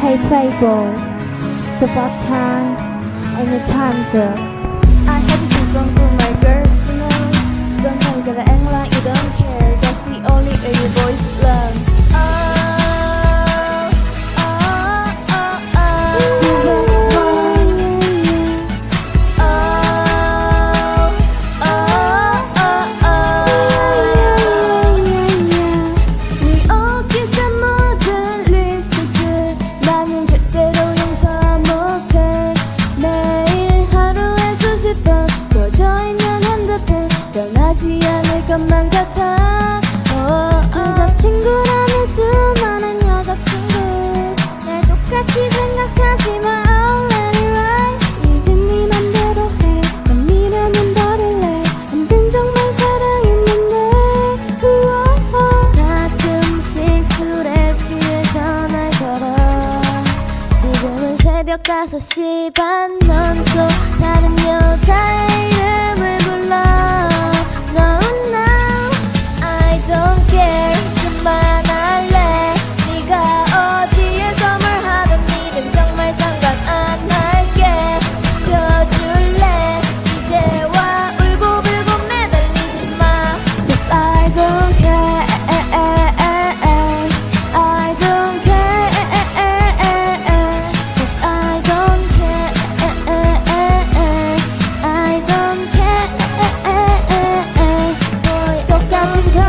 Hey playboy, it's about time? And your time's up. I had to do something for my girls, 새벽 5시 반 넌 또 다른 여자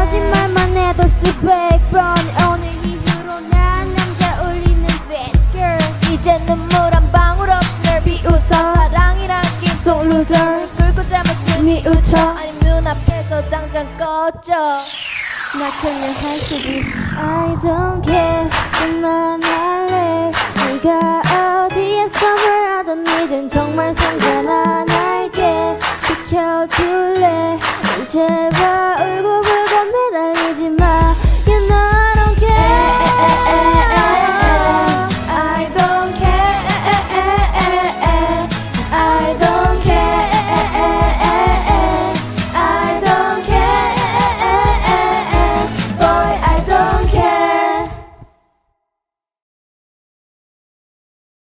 거짓말만 해도 수백 번 오늘 이후로 난 남자 울리는 bad girl. 이제 눈물 한 방울 없이 널 비웃어. 사랑이란 낌속 loser. 끌고 잘못으니 웃어 아님 눈앞에서 당장 꺼져. 나 그냥 할 수도 있어. I don't care. 그만 할래. 네가 어디에서 니든 정말 상관 안 할게. 비켜줄래. 제발